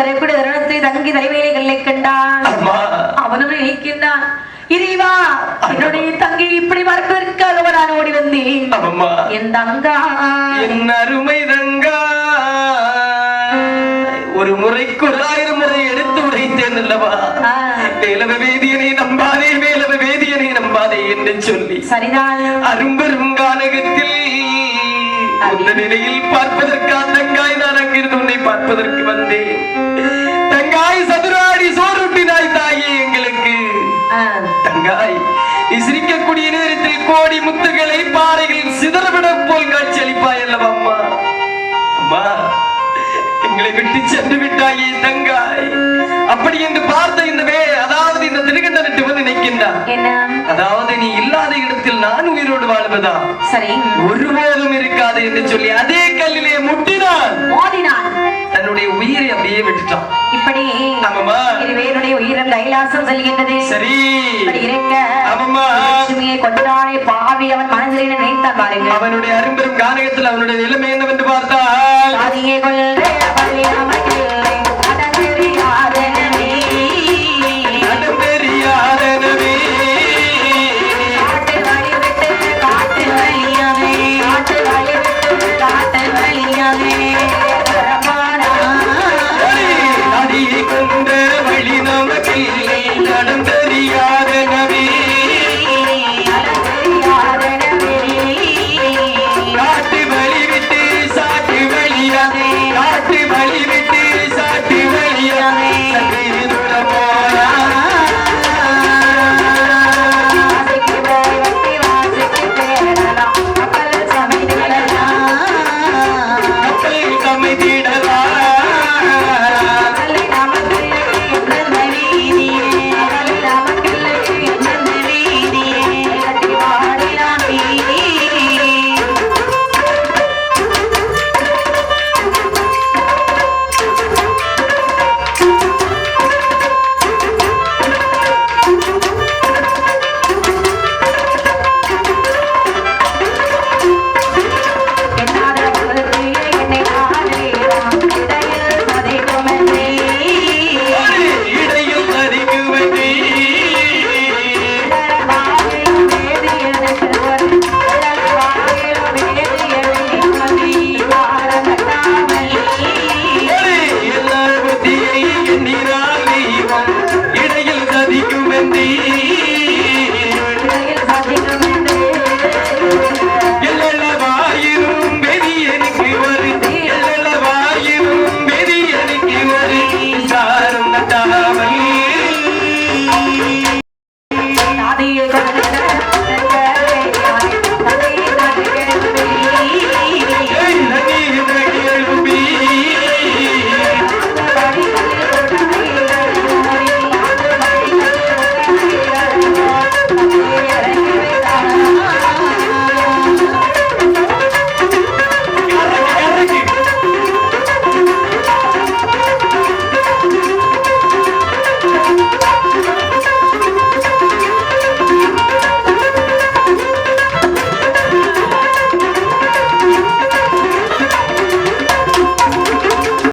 வரக்கூடிய தருணத்தை தங்கி தலைமையிலே கண்டான். அம்மா. அவனும் நினைக்கின்றான் இறைவா என்னுடைய தங்கை இப்படி மறப்பதற்காக நான் ஓடி வந்தேன். என் தங்கா. என் அருமை தங்கா. ஒரு முறைக்கு ஆயிரம் முறை எடுத்து உரைத்தேன் அல்லவா? வேலவ வேதியனை நம்பாதே வேலவ வேதியனை நம்பாதே என்று சொல்லி. சரிதான். அரும்பெரும் கானகத்தில் அந்த நிலையில் பார்ப்பதற்காக தங்காய் தங்காய் நீ சிரிக்கக்கூடிய நேரத்தில் கோடி முத்துகளை பாறைகளில் சிதறவிடம் போல் காட்சி அளிப்பாய் அல்லவா அம்மா? அம்மா எங்களை விட்டு சென்று விட்டாயே தங்காய். அப்படி என்று பார்த்த இந்த வே அதாவது இந்த திருகண்டனத்தை வந்து நிற்கின்றான் அதாவது நீ இல்லாத இடத்தில் நான் உயிரோடு வாழ்வதா? சரி. ஒருபோதும் இருக்காது என்று சொல்லி அதே கல்லிலே முட்டினான். தன்னுடைய உயிரை அப்படியே விட்டுட்டான். ஆமாம்மா. இருவேருடைய உயிரம் கைலாசம் செல்கின்றது. சரி. இருக்க. லட்சுமியை கொண்டானே பாவி. அவன் மனதில் நினைத்தான் பாருங்க அவனுடைய அரும்பெரும் கானகத்தில் அவனுடைய நிலைமை என்னவென்று பார்த்தால் கொள்றே